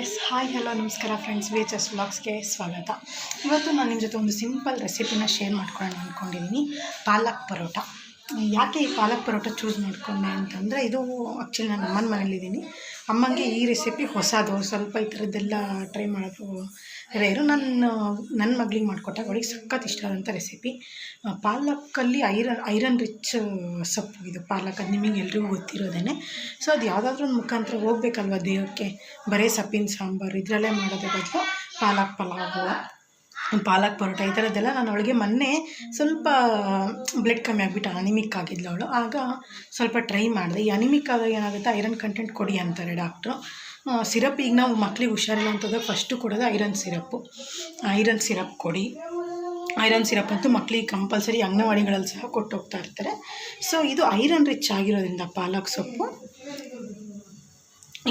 S hi hello ನಮಸ್ಕಾರ friends V H S ವ್ಲಾಗ್ಸ್ಗೆ ಸ್ವಾಗತ. ಇವತ್ತು ನಾನು ನಿಮ್ಮ ಜೊತೆ ಒಂದು ಸಿಂಪಲ್ ರೆಸಿಪಿನ ಶೇರ್ ಮಾಡ್ಕೊಳ್ಳೋಣ ಅಂದ್ಕೊಂಡಿದ್ದೀನಿ ಪಾಲಕ್ ಪರೋಟ. ಯಾಕೆ ಈ ಪಾಲಕ್ ಪರೋಟ ಚೂಸ್ ಮಾಡಿಕೊಂಡೆ ಅಂತಂದರೆ ಇದು ಆ್ಯಕ್ಚುಲಿ ನಾನು ಅಮ್ಮನ ಮನೇಲಿದ್ದೀನಿ. ಅಮ್ಮಂಗೆ ಈ ರೆಸಿಪಿ ಹೊಸದು, ಸ್ವಲ್ಪ ಈ ಥರದ್ದೆಲ್ಲ ಟ್ರೈ ಮಾಡೋದು. ರೇರು ನನ್ನ ನನ್ನ ಮಗಳಿಗೆ ಮಾಡಿಕೊಟ್ಟಾಗ ಅವಳಿಗೆ ಸಖತ್ ಇಷ್ಟ ಆದಂಥ ರೆಸಿಪಿ ಪಾಲಕಲ್ಲಿ ಐರನ್ ಐರನ್ ರಿಚ್ ಸೊಪ್ಪು ಇದು ಪಾಲಕ್ ಅದು ನಿಮಗೆ ಎಲ್ರಿಗೂ ಗೊತ್ತಿರೋದೇ ಸೊ ಅದು ಯಾವುದಾದ್ರೂ ಒಂದು ಮುಖಾಂತರ ಹೋಗ್ಬೇಕಲ್ವ ದೇಹಕ್ಕೆ? ಬರೀ ಸೊಪ್ಪಿನ ಸಾಂಬಾರು, ಇದರಲ್ಲೇ ಮಾಡೋದ್ರ ಬದಲು ಪಾಲಕ್ ಪಲಾವು ಪಾಲಕ್ ಪರೋಟ ಈ ಥರದ್ದೆಲ್ಲ ನಾನು ಅವಳಿಗೆ ಮೊನ್ನೆ ಸ್ವಲ್ಪ ಬ್ಲಡ್ ಕಮ್ಮಿ ಆಗಿಬಿಟ್ಟು, ಅನಿಮಿಕ್ ಆಗಿದ್ಲು ಅವಳು. ಆಗ ಸ್ವಲ್ಪ ಟ್ರೈ ಮಾಡಿದೆ. ಈ ಅನಿಮಿಕ್ ಆದಾಗ ಏನಾಗುತ್ತೆ ಐರನ್ ಕಂಟೆಂಟ್ ಕೊಡಿ ಅಂತಾರೆ ಡಾಕ್ಟ್ರು ಸಿರಪ್ ಈಗ ನಾವು ಮಕ್ಳಿಗೆ ಹುಷಾರಿಲ್ಲ ಅಂತದಾಗ ಫಸ್ಟು ಕೊಡೋದು ಐರನ್ ಸಿರಪ್ಪು ಐರನ್ ಸಿರಪ್ ಕೊಡಿ. ಐರನ್ ಸಿರಪ್ ಅಂತೂ ಮಕ್ಳಿಗೆ ಕಂಪಲ್ಸರಿ ಅಂಗನವಾಡಿಗಳಲ್ಲಿ ಸಹ ಕೊಟ್ಟು ಹೋಗ್ತಾ ಇರ್ತಾರೆ. ಸೊ ಇದು ಐರನ್ ರಿಚ್ ಆಗಿರೋದ್ರಿಂದ ಪಾಲಕ್ ಸೊಪ್ಪು.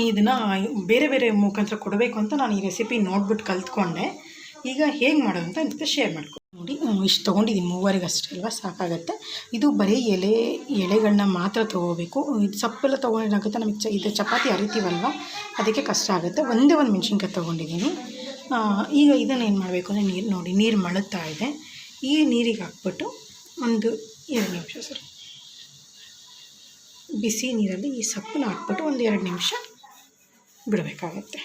ಇದನ್ನು ಬೇರೆ ಬೇರೆ ಮುಖಾಂತರ ಕೊಡಬೇಕು ಅಂತ ನಾನು ಈ ರೆಸಿಪಿ ನೋಡ್ಬಿಟ್ಟು ಕಲ್ತ್ಕೊಂಡೆ. ಈಗ ಹೇಗೆ ಮಾಡೋದು ಅಂತ ಅನ್ಸುತ್ತೆ ಶೇರ್ ಮಾಡ್ಕೊ ನೋಡಿ ಇಷ್ಟು ತೊಗೊಂಡಿದ್ದೀನಿ ಮೂವರಿಗೆ ಅಷ್ಟೇ ಅಲ್ವಾ, ಸಾಕಾಗುತ್ತೆ. ಇದು ಬರೀ ಎಲೆ ಎಲೆಗಳನ್ನ ಮಾತ್ರ ತೊಗೋಬೇಕು. ಇದು ಸೊಪ್ಪೆಲ್ಲ ತೊಗೊಂಡೇನಾಗುತ್ತೆ ನಮಗೆ ಚ ಇದು ಚಪಾತಿ ಅರಿತೀವಲ್ವ, ಅದಕ್ಕೆ ಕಷ್ಟ ಆಗುತ್ತೆ. ಒಂದೇ ಒಂದು ಮೆಣಸಿನ್ಕಾಯಿ ತೊಗೊಂಡಿದ್ದೀನಿ ಈಗ ಇದನ್ನು ಏನು ಮಾಡಬೇಕು ಅಂದರೆ ನೀರು, ನೋಡಿ, ನೀರು ಮಳುತ್ತಾ ಇದೆ. ಈ ನೀರಿಗೆ ಹಾಕ್ಬಿಟ್ಟು ಒಂದು ಎರಡು ನಿಮಿಷ ಸರ್ ಬಿಸಿ ನೀರಲ್ಲಿ ಈ ಸೊಪ್ಪನ್ನ ಹಾಕ್ಬಿಟ್ಟು ಒಂದು ಎರಡು ನಿಮಿಷ ಬಿಡಬೇಕಾಗತ್ತೆ.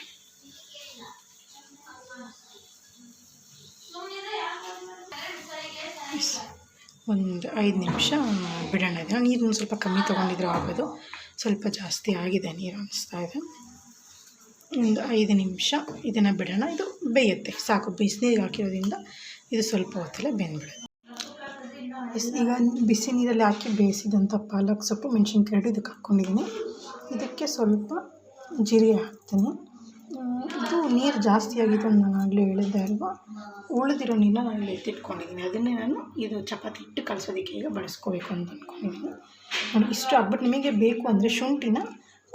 ಒಂದು ಐದು ನಿಮಿಷ ಬಿಡೋಣ ಇದನ್ನು ನೀರನ್ನು ಸ್ವಲ್ಪ ಕಮ್ಮಿ ತೊಗೊಂಡಿದ್ರೆ ಆಗೋದು. ಸ್ವಲ್ಪ ಜಾಸ್ತಿ ಆಗಿದೆ ನೀರು ಅನಿಸ್ತಾ ಇದೆ. ಒಂದು ಐದು ನಿಮಿಷ ಇದನ್ನು ಬಿಡೋಣ. ಇದು ಬೇಯುತ್ತೆ. ಸಾಕು ಬಿಸಿನೀರಿಗೆ ಹಾಕಿರೋದ್ರಿಂದ ಇದು ಸ್ವಲ್ಪ ಹೊತ್ತಲ್ಲೇ ಬೆಂದ್ಬಿಡುತ್ತೆ. ಈಗ ಬಿಸಿ ನೀರಲ್ಲಿ ಹಾಕಿ ಬೇಯಿಸಿದಂಥ ಪಾಲಕ್, ಸೊಪ್ಪು, ಮೆಣಸಿನ್ಕಾಯಿ ಇದಕ್ಕೆ ಹಾಕ್ಕೊಂಡಿದ್ದೀನಿ ಇದಕ್ಕೆ ಸ್ವಲ್ಪ ಜೀರಿಗೆ ಹಾಕ್ತೀನಿ. ಇದು ನೀರು ಜಾಸ್ತಿ ಆಗಿತ್ತು ಅಂತ ನಾನು ಆಗಲೇ ಹೇಳಿದ್ದೆ ಅಲ್ವಾ ಉಳಿದಿರೋ ನೀರನ್ನ ನಾನು ಎತ್ತಿಟ್ಕೊಂಡಿದ್ದೀನಿ. ಅದನ್ನೇ ನಾನು ಇದು ಚಪಾತಿ ಹಿಟ್ಟು ಕಲಿಸೋದಕ್ಕೆ ಈಗ ಬಳಸ್ಕೋಬೇಕು ಅಂತ ಅಂದ್ಕೊಂಡಿದ್ದೀನಿ ನಾನು ಇಷ್ಟು ಹಾಕ್ಬಿಟ್ಟು ನಿಮಗೆ ಬೇಕು ಅಂದರೆ ಶುಂಠಿನ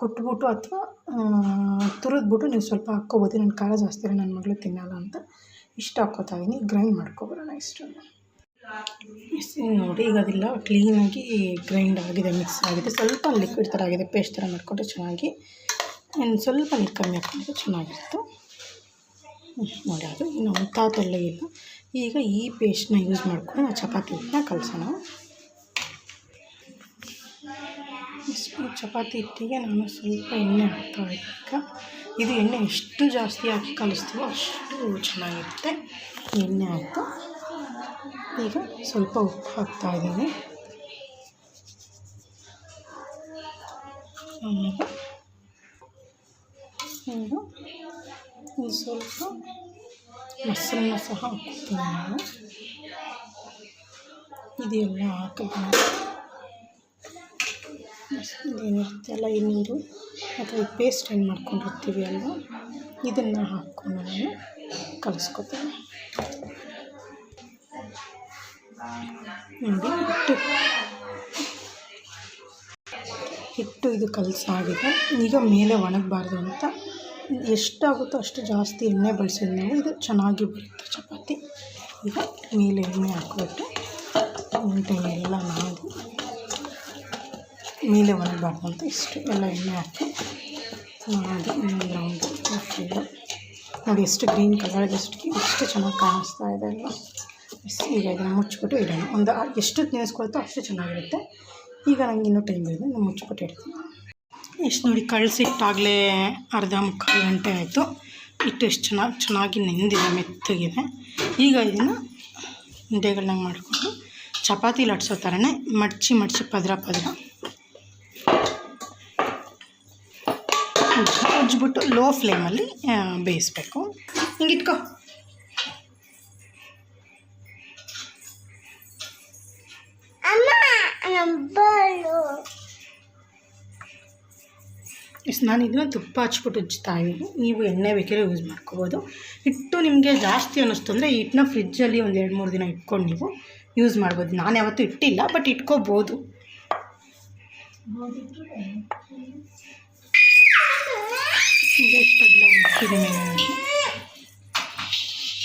ಕೊಟ್ಬಿಟ್ಟು ಅಥವಾ ತುರಿದ್ಬಿಟ್ಟು ನೀವು ಸ್ವಲ್ಪ ಹಾಕ್ಕೋಬೋದು. ನನ್ನ ಖಾರ ಜಾಸ್ತಿ ಇರೋ ನನ್ನ ಮಗಳು ತಿನ್ನಲ್ಲ ಅಂತ ಇಷ್ಟು ಹಾಕ್ಕೋತಾ ಇದ್ದೀನಿ ಗ್ರೈಂಡ್ ಮಾಡ್ಕೊಬರೋಣ ಎಸ್, ನೋಡಿ ಈಗ ಅದೆಲ್ಲ. ಕ್ಲೀನಾಗಿ ಗ್ರೈಂಡ್ ಆಗಿದೆ ಮಿಕ್ಸ್ ಆಗಿದೆ. ಸ್ವಲ್ಪ ಲಿಕ್ವಿಡ್ ಥರ ಆಗಿದೆ. ಪೇಸ್ಟ್ ಥರ ಮಾಡಿಕೊಂಡ್ರೆ ಚೆನ್ನಾಗಿ ಇನ್ನು ಸ್ವಲ್ಪ ನೀರು ಕಮ್ಮಿ ಹಾಕ್ಕೊಂಡ್ರೆ ಚೆನ್ನಾಗಿತ್ತು ಹ್ಮ್, ನೋಡಿ ಅದು ಇನ್ನು ಅಂಥ ತೊಳ್ಳೆ ಇಲ್ಲ ಈಗ ಈ ಪೇಸ್ಟ್ನ ಯೂಸ್ ಮಾಡಿಕೊಂಡು ನಾವು ಚಪಾತಿ ಹಿಟ್ಟನ್ನ ಕಲಸೋಣ. ಚಪಾತಿ ಹಿಟ್ಟಿಗೆ ನಾನು ಸ್ವಲ್ಪ ಎಣ್ಣೆ ಹಾಕ್ತಾ ಇದು ಎಣ್ಣೆ ಎಷ್ಟು ಜಾಸ್ತಿ ಹಾಕಿ ಕಲಿಸ್ತೀವೋ ಅಷ್ಟು ಚೆನ್ನಾಗಿರುತ್ತೆ. ಎಣ್ಣೆ ಹಾಕ್ತು ಈಗ ಸ್ವಲ್ಪ ಉಪ್ಪು ಹಾಕ್ತಾ ಇದ್ದೀನಿ. ಆಮೇಲೆ ಸ್ವಲ್ಪ ಮೊಸರನ್ನ ಸಹ ಹಾಕ್ತೀನಿ ನಾನು. ಇದೆಲ್ಲ ಹಾಕಿದ್ಮೇಲೆ ಇದೇನಿರುತ್ತೆ ಅಲ್ಲ ಈ ನೀರು? ಅಥವಾ ಈ ಪೇಸ್ಟ್ ಏನು ಮಾಡ್ಕೊಂಡಿರ್ತೀವಿ ಅಲ್ವಾ? ಇದನ್ನು ಹಾಕ್ಕೊಂಡು ನಾನು ಕಲಿಸ್ಕೊತೀನಿ. ನೋಡಿ, ಹಿಟ್ಟು. ಹಿಟ್ಟು ಇದು ಕಲಸಾಗಿದೆ. ಈಗ ಮೇಲೆ ಒಣಗಬಾರ್ದು ಅಂತ ಎಷ್ಟಾಗುತ್ತೋ ಅಷ್ಟು ಜಾಸ್ತಿ ಎಣ್ಣೆ ಬಳಸಿದ ನಾವು ಇದು ಚೆನ್ನಾಗಿ ಬರುತ್ತೆ. ಚಪಾತಿ. ಈಗ ಮೇಲೆ ಎಣ್ಣೆ ಹಾಕ್ಬಿಟ್ಟು ಎಲ್ಲ ಮಾಡಿ ಮೇಲೆ ಒಣಗಬಾರ್ದು ಇಷ್ಟು ಎಲ್ಲ ಎಣ್ಣೆ ಹಾಕಿ ಮಾಡಿ ರೌಂಡ್ ನೋಡಿ ಎಷ್ಟು ಗ್ರೀನ್ ಕಲರ್ ಎಷ್ಟು ಎಷ್ಟು ಚೆನ್ನಾಗಿ ಕಾಣಿಸ್ತಾ ಇದೆ ಅಲ್ವಾ? ಈಗ ಇದನ್ನು ಮುಚ್ಚಿಬಿಟ್ಟು ಇಡೋಣ. ಒಂದು ಎಷ್ಟು ನೆನೆಸ್ಕೊಳ್ತೋ ಅಷ್ಟು ಚೆನ್ನಾಗಿರುತ್ತೆ. ಈಗ ನನಗೆ ಇನ್ನೂ ಟೈಮ್ ಇದೆ ನಾನು ಮುಚ್ಚಿಬಿಟ್ಟು ಇಡ್ತೀನಿ. ಎಷ್ಟು ನೋಡಿ ಕಳಿಸಿಟ್ಟಾಗಲೇ ಅರ್ಧ ಮುಕ್ಕಾಲು ಗಂಟೆ ಆಯಿತು. ಇಟ್ಟು ಎಷ್ಟು ಚೆನ್ನಾಗಿ ಚೆನ್ನಾಗಿ ನೆಂದಿದೆ, ಮೆತ್ತಗಿದೆ. ಈಗ ಇದನ್ನು ಉಂಡೆಗಳನ್ನ ಮಾಡಿಕೊಂಡು ಚಪಾತಿ ಲಟ್ಸೋ ಥರನೇ ಮಡಚಿ ಮಡಚಿ, ಪದರ ಪದರ. ಉಜ್ಜಿ ಉಜ್ಜಿಬಿಟ್ಟು ಲೋ ಫ್ಲೇಮಲ್ಲಿ ಬೇಯಿಸ್ಬೇಕು. ಹಿಂಗೆ ಇಟ್ಕೋ. ನಾನು ಇದನ್ನ ತುಪ್ಪ ಹಚ್ಬಿಟ್ಟು ಉಜ್ತಾ ಇದ್ದೀನಿ. ನೀವು ಎಣ್ಣೆ ಬೇಕಾದ್ರೆ ಯೂಸ್ ಮಾಡ್ಕೋಬೋದು. ಹಿಟ್ಟು ನಿಮಗೆ ಜಾಸ್ತಿ ಅನ್ನಿಸ್ತು ಅಂದರೆ ಹಿಟ್ಟನ್ನ ಫ್ರಿಜ್ಜಲ್ಲಿ ಒಂದು ಎರಡು ಮೂರು ದಿನ ಇಟ್ಕೊಂಡು ನೀವು ಯೂಸ್ ಮಾಡ್ಬೋದು. ನಾನು ಯಾವತ್ತೂ ಇಟ್ಟಿಲ್ಲ ಬಟ್ ಇಟ್ಕೋಬೋದು.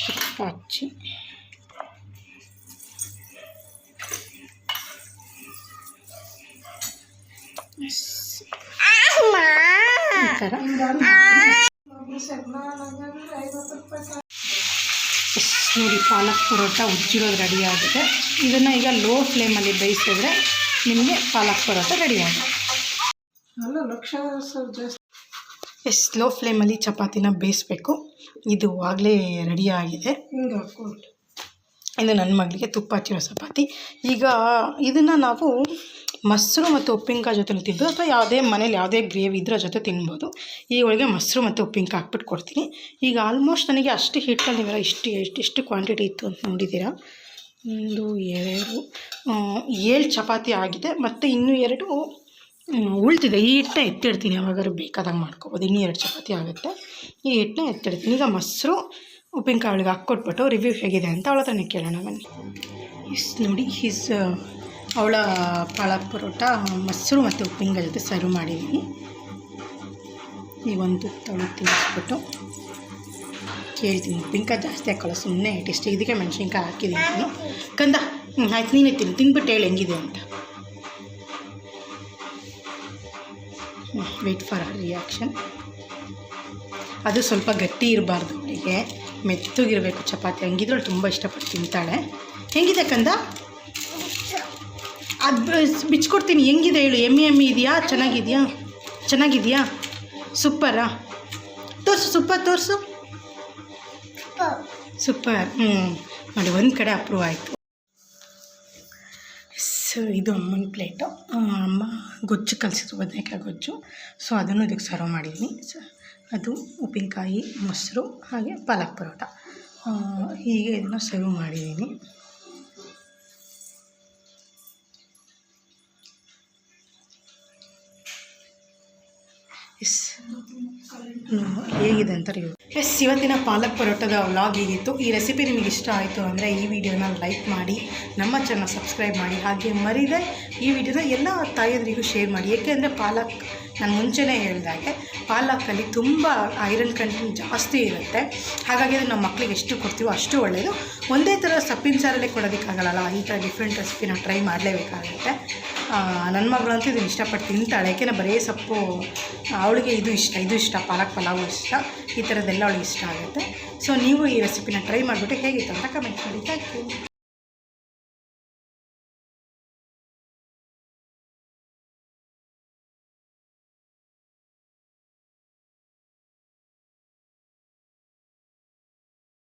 ತುಪ್ಪ ಹಚ್ಚಿ. ಥರ ಎಸ್ ನೋಡಿ ಪಾಲಕ್ ಪರೋಟ ಉಜ್ಜಿರೋದು ರೆಡಿ ಆಗುತ್ತೆ ಇದನ್ನು ಈಗ ಲೋ ಫ್ಲೇಮಲ್ಲಿ ಬೇಯಿಸಿದ್ರೆ ನಿಮಗೆ ಪಾಲಕ್ ಪರೋಟ ರೆಡಿ ಆಗುತ್ತೆ. ಎಸ್ ಲೋ ಫ್ಲೇಮಲ್ಲಿ ಚಪಾತಿನ ಬೇಯಿಸ್ಬೇಕು. ಇದು ಆಗಲೇ ರೆಡಿ ಆಗಿದೆ. ಇದು ನನ್ನ ಮಗಳಿಗೆ ತುಪ್ಪ ಹಚ್ಚಿರೋ ಚಪಾತಿ. ಈಗ ಇದನ್ನು ನಾವು ಮೊಸರು ಮತ್ತು ಉಪ್ಪಿನಕಾಯಿ ಜೊತೆ ತಿಂದು ಅಥವಾ ಯಾವುದೇ ಮನೇಲಿ ಯಾವುದೇ ಗ್ರೇವಿ ಇದ್ರ ಜೊತೆ ತಿನ್ಬೋದು. ಈ ಒಳಗೆ ಮೊಸರು ಮತ್ತು ಉಪ್ಪಿನಕಾಯಿ ಹಾಕ್ಬಿಟ್ಟು ಕೊಡ್ತೀನಿ. ಈಗ ಆಲ್ಮೋಸ್ಟ್ ನನಗೆ ಅಷ್ಟು ಹಿಟ್ಟಲ್ಲಿ ನೀವೆಲ್ಲ ಇಷ್ಟು ಎಷ್ಟು ಇಷ್ಟು ಕ್ವಾಂಟಿಟಿ ಇತ್ತು ಅಂತ ನೋಡಿದ್ದೀರಾ? ಒಂದು, ಎರಡು ಏಳು ಚಪಾತಿ ಆಗಿದೆ. ಮತ್ತು ಇನ್ನೂ ಎರಡು ಉಳ್ತಿದೆ ಈ ಹಿಟ್ಟನ್ನ ಎತ್ತಿಡ್ತೀನಿ. ಯಾವಾಗಾದ್ರೂ ಬೇಕಾದಾಗ ಮಾಡ್ಕೊಬೋದು. ಇನ್ನೂ ಎರಡು ಚಪಾತಿ ಆಗುತ್ತೆ. ಈ ಹಿಟ್ಟನ್ನ ಎತ್ತಿಡ್ತೀನಿ. ಈಗ ಮೊಸರು, ಉಪ್ಪಿನಕಾಯಿ ಅವಳಿಗೆ ಹಾಕ್ಕೊಟ್ಬಿಟ್ಟು ರಿವ್ಯೂ ಹೇಗಿದೆ ಅಂತ ಅವಳ ಹತ್ರನೇ ಕೇಳೋಣ ಬನ್ನಿ. ಇಸ್ ನೋಡಿ ಹಿಸ್ ಅವಳ ಪಾಲಕ್ ಪರೋಟ, ಮೊಸರು ಮತ್ತು ಉಪ್ಪಿನಕಾಯಿ ಜೊತೆ ಸರ್ವ್ ಮಾಡಿದ್ದೀನಿ ಈ ಒಂದು ತವಳು ತಿನ್ನಿಸ್ಬಿಟ್ಟು ಕೇಳ್ತೀನಿ. ಉಪ್ಪಿನಕಾಯಿ ಜಾಸ್ತಿ ಹಾಕೋಲ್ಲ ಸುಮ್ಮನೆ ಟೇಸ್ಟ್ ಇದಕ್ಕೆ ಮೆಣಸಿನ್ಕಾಯಿ ಹಾಕಿದ್ದೀನಿ ನಾನು. ಕಂದ ಹ್ಞೂ ಆಯ್ತು, ನೀನೇ ತಿನ್ನು. ತಿಂದ್ಬಿಟ್ಟು ಹೇಳಿ, ಹೆಂಗಿದೆ ಅಂತ. ವೆಯ್ಟ್ ಫಾರ್ ರಿಯಾಕ್ಷನ್ ಅದು ಸ್ವಲ್ಪ ಗಟ್ಟಿ ಇರಬಾರ್ದು ಅವಳಿಗೆ. ಮೆತ್ತಗಿರಬೇಕು ಚಪಾತಿ. ಹಂಗಿದ್ರೆ ತುಂಬ ಇಷ್ಟಪಟ್ಟು ತಿಂತಾಳೆ. ಹೆಂಗಿದೆ ಕಂದ? ಅದು ಬಿಚ್ಕೊಡ್ತೀನಿ. ಹೆಂಗಿದೆ ಹೇಳು? ಎಮ್ಮಿ ಎಮ್ಮಿ ಇದೆಯಾ? ಚೆನ್ನಾಗಿದೆಯಾ? ಚೆನ್ನಾಗಿದೆಯಾ? ಸೂಪರಾ. ತೋರಿಸು, ಸೂಪರ್ ತೋರಿಸು. ಸೂಪರ್. ಹ್ಞೂ ನೋಡಿ, ಒಂದು ಕಡೆ ಅಪ್ರೂವ್ ಆಯಿತು. ಸೊ ಇದು ಅಮ್ಮನ ಪ್ಲೇಟು ಅಮ್ಮ ಗೊಜ್ಜು ಕಲಿಸಿದ್ರು, ಬದನೆಕಾಯಿ ಗೊಜ್ಜು. ಸೊ ಅದನ್ನು ಇದಕ್ಕೆ ಸರ್ವ್ ಮಾಡಿದ್ದೀನಿ ಸೊ ಅದು ಉಪ್ಪಿನಕಾಯಿ, ಮೊಸರು, ಹಾಗೆ ಪಾಲಕ್ ಪರೋಟ. ಹೀಗೆ ಇದನ್ನು ಸರ್ವ್ ಮಾಡಿದ್ದೀನಿ ಹೇಗಿದೆ ಅಂತ ರಿವ್ಯೂ ಎಸ್ ಇವತ್ತಿನ ಪಾಲಕ್ ಪರೋಟದ ವ್ಲಾಗ್ ಹೀಗಿತ್ತು. ಈ ರೆಸಿಪಿ ನಿಮಗೆ ಇಷ್ಟ ಆಯಿತು ಅಂದರೆ ಈ ವಿಡಿಯೋನ ಲೈಕ್ ಮಾಡಿ, ನಮ್ಮ ಚಾನಲ್ ಸಬ್ಸ್ಕ್ರೈಬ್ ಮಾಡಿ, ಹಾಗೆ ಮರಿದೆ ಈ ವಿಡಿಯೋನ ಎಲ್ಲ ತಾಯಂದ್ರಿಗೂ ಶೇರ್ ಮಾಡಿ. ಏಕೆಂದರೆ ಪಾಲಕ್ ನಾನು ಮುಂಚೆನೇ ಹೇಳಿದಾಗೆ ಪಾಲಕಲ್ಲಿ ತುಂಬ ಐರನ್ ಕಂಟೆಂಟ್ ಜಾಸ್ತಿ ಇರುತ್ತೆ. ಹಾಗಾಗಿ ಅದು ನಮ್ಮ ಮಕ್ಕಳಿಗೆ ಎಷ್ಟು ಕೊಡ್ತೀವೋ ಅಷ್ಟು ಒಳ್ಳೆಯದು ಒಂದೇ ಥರ ಸೊಪ್ಪಿನ ಸಾರಲ್ಲೇ ಕೊಡೋದಕ್ಕಾಗಲ್ಲ ಈ ಥರ ಡಿಫ್ರೆಂಟ್ ರೆಸಿಪಿನ ಟ್ರೈ ಮಾಡಲೇಬೇಕಾಗುತ್ತೆ. ನನ್ನ ಮಗಳಂತೂ ಇದನ್ನು ಇಷ್ಟಪಟ್ಟು ತಿಂತಾಳೆ. ಯಾಕೆಂದರೆ ಬರೀ ಸೊಪ್ಪು, ಅವಳಿಗೆ ಇದು ಇಷ್ಟ ಇದು ಇಷ್ಟ, ಪಾಲಕ್ ಪಲಾವು ಇಷ್ಟ, ಈ ಥರದ್ದೆಲ್ಲ ಅವಳಿಗೆ ಇಷ್ಟ ಆಗುತ್ತೆ. ಸೊ ನೀವು ಈ ರೆಸಿಪಿನ ಟ್ರೈ ಮಾಡಿಬಿಟ್ಟು ಹೇಗಿತ್ತು ಅಂತ ಕಮೆಂಟ್ ಮಾಡಿ. Thank you